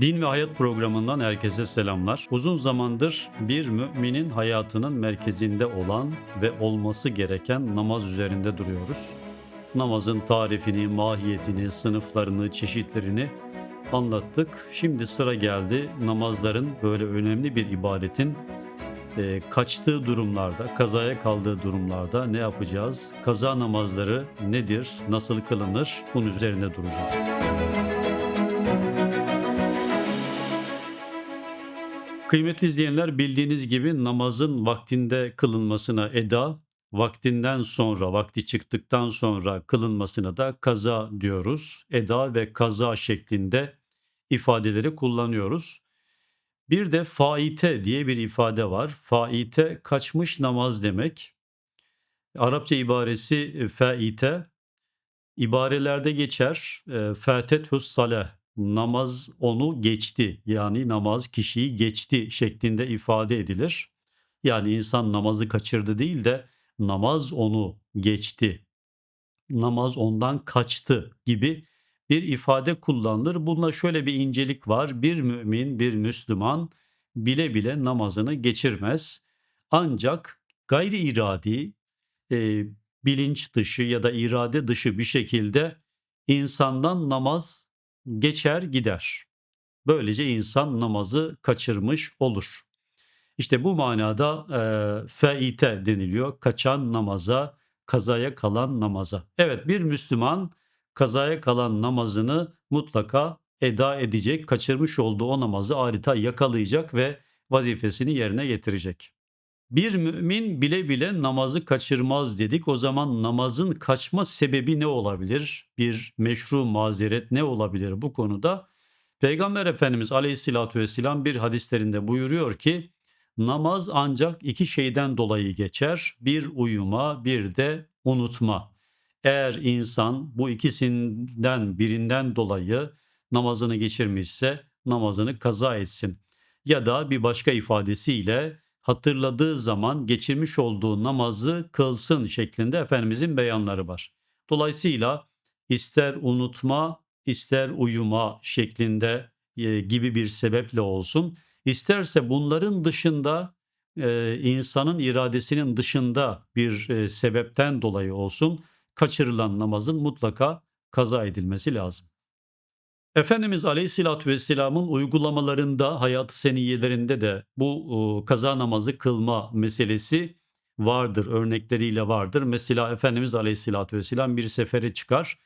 Din ve Hayat programından herkese selamlar. Uzun zamandır bir müminin hayatının merkezinde olan ve olması gereken namaz üzerinde duruyoruz. Namazın tarifini, mahiyetini, sınıflarını, çeşitlerini anlattık. Şimdi sıra geldi namazların böyle önemli bir ibadetin e, kaçtığı durumlarda, kazaya kaldığı durumlarda ne yapacağız? Kaza namazları nedir? Nasıl kılınır? Bunun üzerinde duracağız. Kıymetli izleyenler bildiğiniz gibi namazın vaktinde kılınmasına eda, vaktinden sonra, vakti çıktıktan sonra kılınmasına da kaza diyoruz. Eda ve kaza şeklinde ifadeleri kullanıyoruz. Bir de faite diye bir ifade var. Faite kaçmış namaz demek. Arapça ibaresi e, faite. İbarelerde geçer. E, Fatethus salah. Namaz onu geçti. Yani namaz kişiyi geçti şeklinde ifade edilir. Yani insan namazı kaçırdı değil de namaz onu geçti. Namaz ondan kaçtı gibi bir ifade kullanılır. Bunda şöyle bir incelik var. Bir mümin, bir Müslüman bile bile namazını geçirmez. Ancak gayri iradi, e, bilinç dışı ya da irade dışı bir şekilde insandan namaz geçer gider. Böylece insan namazı kaçırmış olur. İşte bu manada e, feite deniliyor. Kaçan namaza, kazaya kalan namaza. Evet bir Müslüman kazaya kalan namazını mutlaka eda edecek. Kaçırmış olduğu o namazı adeta yakalayacak ve vazifesini yerine getirecek. Bir mümin bile bile namazı kaçırmaz dedik. O zaman namazın kaçma sebebi ne olabilir? Bir meşru mazeret ne olabilir bu konuda? Peygamber Efendimiz Aleyhisselatü Vesselam bir hadislerinde buyuruyor ki namaz ancak iki şeyden dolayı geçer. Bir uyuma, bir de unutma. Eğer insan bu ikisinden birinden dolayı namazını geçirmişse namazını kaza etsin. Ya da bir başka ifadesiyle hatırladığı zaman geçirmiş olduğu namazı kılsın şeklinde Efendimizin beyanları var. Dolayısıyla ister unutma ister uyuma şeklinde e, gibi bir sebeple olsun. İsterse bunların dışında e, insanın iradesinin dışında bir e, sebepten dolayı olsun kaçırılan namazın mutlaka kaza edilmesi lazım. Efendimiz Aleyhisselatü Vesselam'ın uygulamalarında, hayat seniyelerinde de bu kaza namazı kılma meselesi vardır, örnekleriyle vardır. Mesela Efendimiz Aleyhisselatü Vesselam bir sefere çıkar.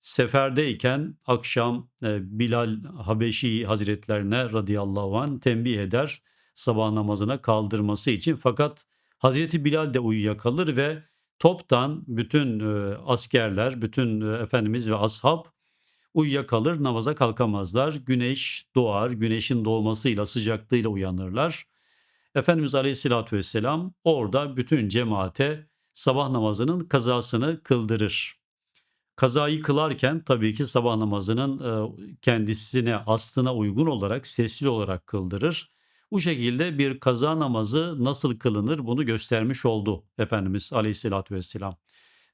Seferdeyken akşam Bilal Habeşi Hazretlerine radıyallahu an tembih eder sabah namazına kaldırması için. Fakat Hazreti Bilal de uyuyakalır ve toptan bütün askerler, bütün Efendimiz ve ashab uyuyakalır, namaza kalkamazlar. Güneş doğar, güneşin doğmasıyla, sıcaklığıyla uyanırlar. Efendimiz Aleyhisselatü Vesselam orada bütün cemaate sabah namazının kazasını kıldırır. Kazayı kılarken tabii ki sabah namazının e, kendisine, aslına uygun olarak, sesli olarak kıldırır. Bu şekilde bir kaza namazı nasıl kılınır bunu göstermiş oldu Efendimiz Aleyhisselatü Vesselam.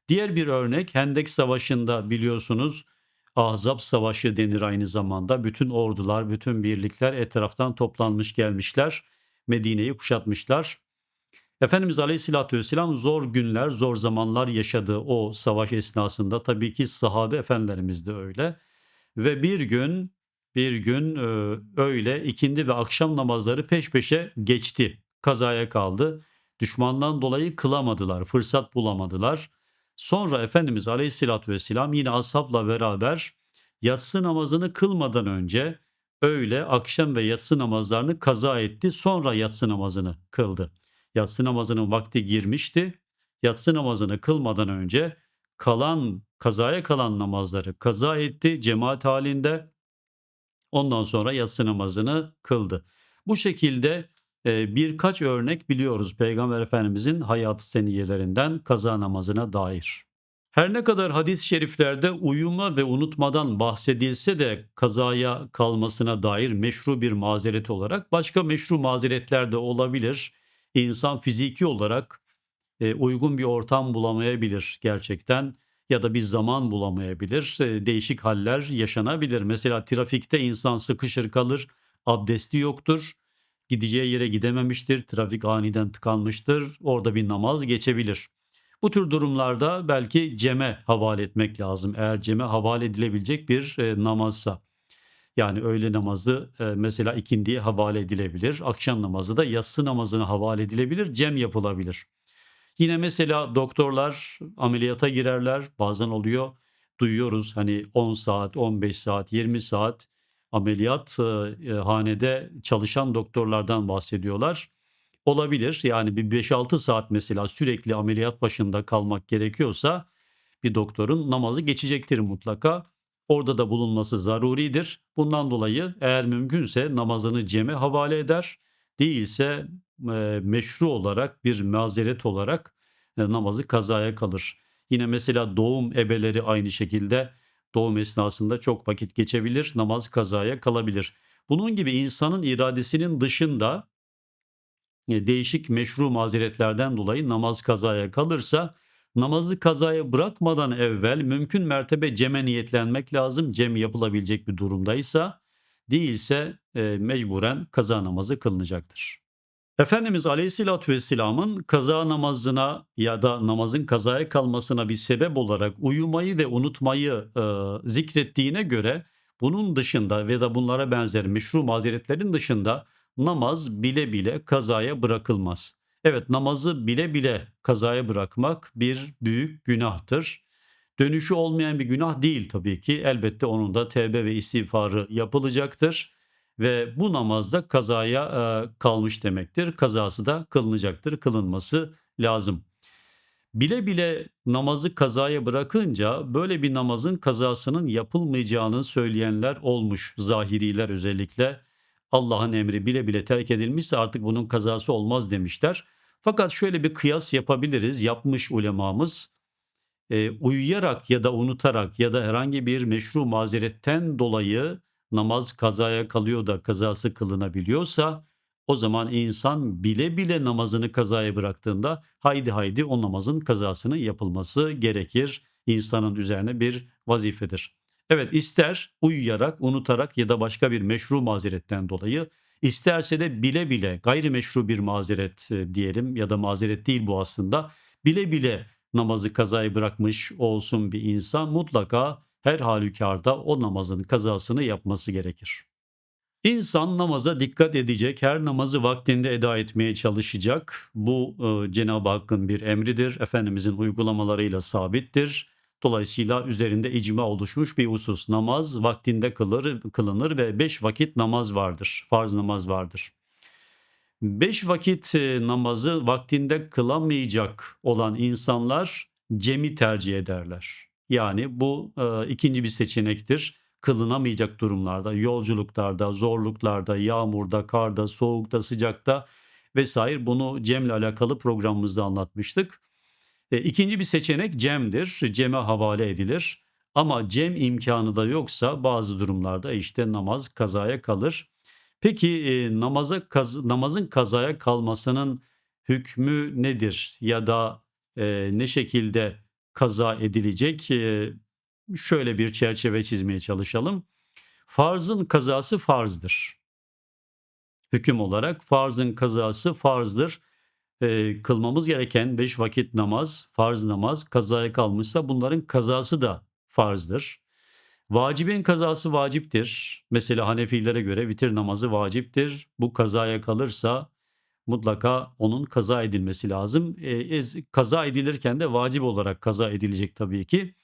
Diğer bir örnek Hendek Savaşı'nda biliyorsunuz Ahzab Savaşı denir aynı zamanda. Bütün ordular, bütün birlikler etraftan toplanmış gelmişler. Medine'yi kuşatmışlar. Efendimiz Aleyhisselatü Vesselam zor günler, zor zamanlar yaşadığı o savaş esnasında tabii ki sahabe efendilerimiz de öyle. Ve bir gün bir gün e, öyle ikindi ve akşam namazları peş peşe geçti. Kazaya kaldı. Düşmandan dolayı kılamadılar, fırsat bulamadılar. Sonra Efendimiz Aleyhisselatü Vesselam yine ashabla beraber yatsı namazını kılmadan önce öğle, akşam ve yatsı namazlarını kaza etti. Sonra yatsı namazını kıldı. Yatsı namazının vakti girmişti. Yatsı namazını kılmadan önce kalan kazaya kalan namazları kaza etti cemaat halinde. Ondan sonra yatsı namazını kıldı. Bu şekilde birkaç örnek biliyoruz Peygamber Efendimizin hayatı seniyelerinden kaza namazına dair. Her ne kadar hadis-i şeriflerde uyuma ve unutmadan bahsedilse de kazaya kalmasına dair meşru bir mazeret olarak başka meşru mazeretler de olabilir. İnsan fiziki olarak uygun bir ortam bulamayabilir gerçekten. ya da bir zaman bulamayabilir. Eee, değişik haller yaşanabilir. Mesela trafikte insan sıkışır kalır, abdesti yoktur, gideceği yere gidememiştir, trafik aniden tıkanmıştır, orada bir namaz geçebilir. Bu tür durumlarda belki ceme havale etmek lazım eğer ceme havale edilebilecek bir, eee, namazsa. Yani öğle namazı, eee, mesela ikindiye havale edilebilir. Akşam namazı da yatsı namazına havale edilebilir, cem yapılabilir. Yine mesela doktorlar ameliyata girerler. Bazen oluyor, duyuyoruz hani 10 saat, 15 saat, 20 saat ameliyat, eee, hanede çalışan doktorlardan bahsediyorlar. Olabilir. Yani bir 5-6 saat mesela sürekli ameliyat başında kalmak gerekiyorsa bir doktorun namazı geçecektir mutlaka. Orada da bulunması zaruridir. Bundan dolayı eğer mümkünse namazını ceme havale eder. Değilse, eee, meşru olarak bir mazeret olarak, eee, namazı kazaya kalır. Yine mesela doğum ebeleri aynı şekilde doğum esnasında çok vakit geçebilir, namaz kazaya kalabilir. Bunun gibi insanın iradesinin dışında eee, değişik meşru mazeretlerden dolayı namaz kazaya kalırsa namazı kazaya bırakmadan evvel mümkün mertebe ceme niyetlenmek lazım. Cem yapılabilecek bir durumdaysa, değilse, eee, mecburen kaza namazı kılınacaktır. Efendimiz Aleyhisselatü Vesselam'ın kaza namazına ya da namazın kazaya kalmasına bir sebep olarak uyumayı ve unutmayı, ııı, zikrettiğine göre bunun dışında ve da bunlara benzer meşru mazeretlerin dışında namaz bile bile kazaya bırakılmaz. Evet, namazı bile bile kazaya bırakmak bir büyük günahtır. Dönüşü olmayan bir günah değil tabii ki. Elbette onun da tevbe ve istiğfarı yapılacaktır ve bu namaz da kazaya, eee, kalmış demektir. Kazası da kılınacaktır, kılınması lazım. Bile bile namazı kazaya bırakınca böyle bir namazın kazasının yapılmayacağını söyleyenler olmuş. Zahiriler özellikle. Allah'ın emri bile bile terk edilmişse artık bunun kazası olmaz demişler. Fakat şöyle bir kıyas yapabiliriz, yapmış ulemamız. Eee, uyuyarak ya da unutarak ya da herhangi bir meşru mazeretten dolayı namaz kazaya kalıyor da kazası kılınabiliyorsa o zaman insan bile bile namazını kazaya bıraktığında haydi haydi o namazın kazasının yapılması gerekir. İnsanın üzerine bir vazifedir. Evet, ister uyuyarak, unutarak ya da başka bir meşru mazeretten dolayı, isterse de bile bile gayrimeşru bir mazeret, eee, diyelim ya da mazeret değil bu aslında. Bile bile namazı kazaya bırakmış olsun bir insan mutlaka her hâlükârda o namazın kazasını yapması gerekir. İnsan namaza dikkat edecek, her namazı vaktinde eda etmeye çalışacak. Bu, ııı, Cenab-ı Hakk'ın bir emridir. Efendimizin uygulamalarıyla sabittir. Dolayısıyla üzerinde icma oluşmuş bir husus. Namaz vaktinde kılır kılınır ve 5 vakit namaz vardır, farz namaz vardır. 5 vakit, eee, namazı vaktinde kılamayacak olan insanlar cem'i tercih ederler. Yani bu, eee, 2'nci bir seçenektir. Kılınamayacak durumlarda, yolculuklarda, zorluklarda, yağmurda, karda, soğukta, sıcakta vs. bunu cemle alakalı programımızda anlatmıştık. Eee, 2'nci bir seçenek cem'dir. Cem'e havale edilir ama cem imkânı da yoksa bazı durumlarda, işte, namaz kazaya kalır. Peki, eee, namaza kaz namazın kazaya kalmasının hükmü nedir ya da, eee, ne şekilde kaza edilecek? Şöyle bir çerçeve çizmeye çalışalım. Farzın kazası farzdır. Hüküm olarak farzın kazası farzdır. Kılmamız gereken 5 vakit namaz, farz namaz kazaya kalmışsa bunların kazası da farzdır. Vacibin kazası vaciptir. Mesela Hanefilere göre vitir namazı vaciptir. Bu kazaya kalırsa mutlaka onun kaza edilmesi lazım. Ez kaza edilirken de vacip olarak kaza edilecek tabii ki.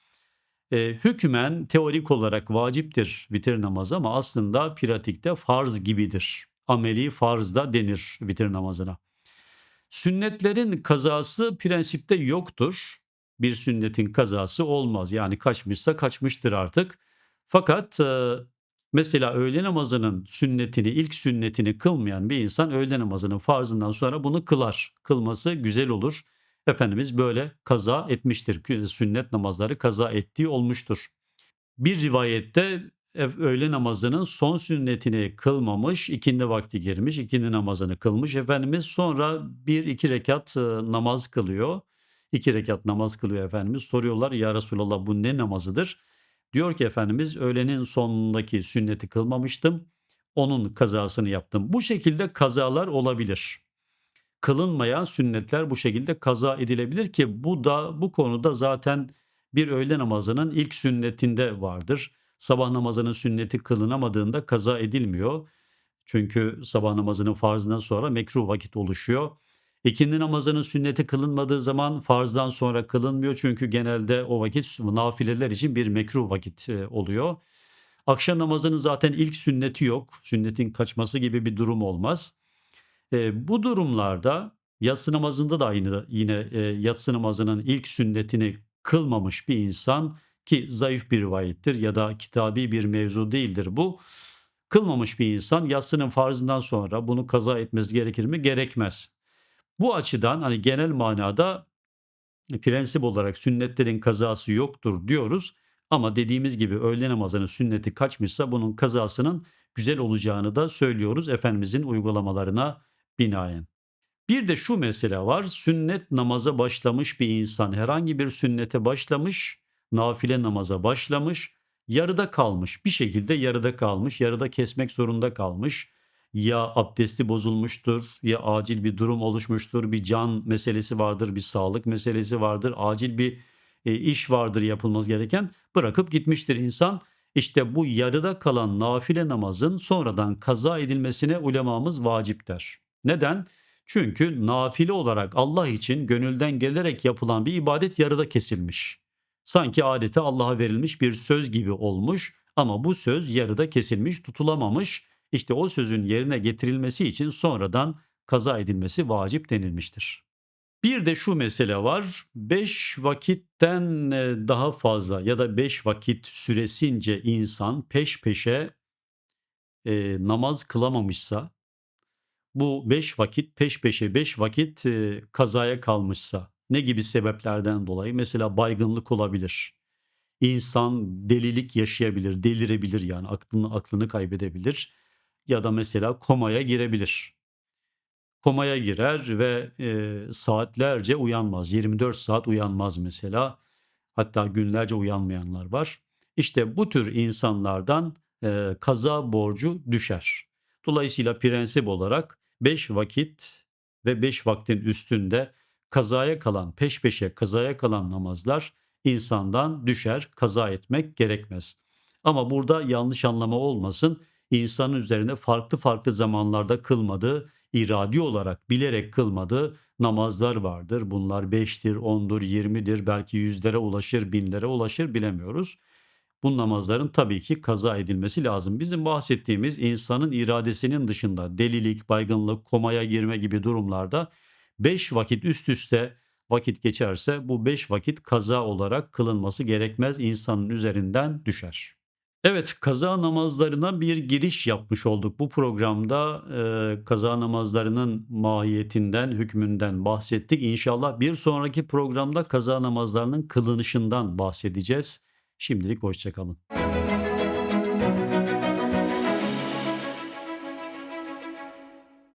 Eee, hükmen teorik olarak vaciptir vitir namazı ama aslında pratikte farz gibidir. Ameli farz da denir vitir namazına. Sünnetlerin kazası prensipte yoktur. Bir sünnetin kazası olmaz. Yani kaçmışsa kaçmıştır artık. Fakat, ııı, mesela öğle namazının sünnetini, ilk sünnetini kılmayan bir insan öğle namazının farzından sonra bunu kılar. Kılması güzel olur. Efendimiz böyle kaza etmiştir. Sünnet namazları kaza ettiği olmuştur. Bir rivayette öğle namazının son sünnetini kılmamış, ikindi vakti girmiş, ikindi namazını kılmış Efendimiz. Sonra 1-2 rekat, ııı, namaz kılıyor. 2 rekat namaz kılıyor Efendimiz. Soruyorlar ya Resulallah bu ne namazıdır? Diyor ki Efendimiz öğlenin sonundaki sünneti kılmamıştım. Onun kazasını yaptım. Bu şekilde kazalar olabilir. Kılınmayan sünnetler bu şekilde kaza edilebilir ki bu da bu konuda zaten bir öğle namazının ilk sünnetinde vardır. Sabah namazının sünneti kılınamadığında kaza edilmiyor. Çünkü sabah namazının farzından sonra mekruh vakit oluşuyor. İkindi namazının sünneti kılınmadığı zaman farzdan sonra kılınmıyor. Çünkü genelde o vakit nafileler için bir mekruh vakit e, oluyor. Akşam namazının zaten ilk sünneti yok. Sünnetin kaçması gibi bir durum olmaz. E, bu durumlarda yatsı namazında da aynı yine e, yatsı namazının ilk sünnetini kılmamış bir insan ki zayıf bir rivayettir ya da kitabi bir mevzu değildir bu. Kılmamış bir insan yatsının farzından sonra bunu kaza etmesi gerekir mi? Gerekmez. Bu açıdan hani genel manada prensip olarak sünnetlerin kazası yoktur diyoruz. Ama dediğimiz gibi öğle namazının sünneti kaçmışsa bunun kazasının güzel olacağını da söylüyoruz Efendimizin uygulamalarına binaen. Bir de şu mesele var. Sünnet namaza başlamış bir insan herhangi bir sünnete başlamış, nafile namaza başlamış, yarıda kalmış. Bir şekilde yarıda kalmış, yarıda kesmek zorunda kalmış. Ya abdesti bozulmuştur, ya acil bir durum oluşmuştur, bir can meselesi vardır, bir sağlık meselesi vardır, acil bir e, iş vardır yapılması gereken. Bırakıp gitmiştir insan. İşte bu yarıda kalan nafile namazın sonradan kaza edilmesine ulemamız vacip der. Neden? Çünkü nafile olarak Allah için gönülden gelerek yapılan bir ibadet yarıda kesilmiş. Sanki adete Allah'a verilmiş bir söz gibi olmuş ama bu söz yarıda kesilmiş, tutulamamış. İşte o sözün yerine getirilmesi için sonradan kaza edilmesi vacip denilmiştir. Bir de şu mesele var. 5 vakitten e, daha fazla ya da 5 vakit süresince insan peş peşe e, namaz kılamamışsa bu 5 vakit peş peşe 5 vakit e, kazaya kalmışsa ne gibi sebeplerden dolayı mesela baygınlık olabilir. İnsan delilik yaşayabilir, delirebilir yani aklını aklını kaybedebilir ya da mesela komaya girebilir. Komaya girer ve e, saatlerce uyanmaz. 24 saat uyanmaz mesela. Hatta günlerce uyanmayanlar var. İşte bu tür insanlardan e, kaza borcu düşer. Dolayısıyla prensip olarak 5 vakit ve 5 vaktin üstünde kazaya kalan, peş peşe kazaya kalan namazlar insandan düşer, kaza etmek gerekmez. Ama burada yanlış anlama olmasın. İnsanın üzerine farklı farklı zamanlarda kılmadığı, iradi olarak bilerek kılmadığı namazlar vardır. Bunlar 5'tir, 10'dur, 20'dir, belki yüzlere ulaşır, binlere ulaşır bilemiyoruz bu namazların tabii ki kaza edilmesi lazım. Bizim bahsettiğimiz insanın iradesinin dışında delilik, baygınlık, komaya girme gibi durumlarda 5 vakit üst üste vakit geçerse bu 5 vakit kaza olarak kılınması gerekmez insanın üzerinden düşer. Evet kaza namazlarına bir giriş yapmış olduk. Bu programda e, kaza namazlarının mahiyetinden, hükmünden bahsettik. İnşallah bir sonraki programda kaza namazlarının kılınışından bahsedeceğiz. Şimdilik hoşçakalın.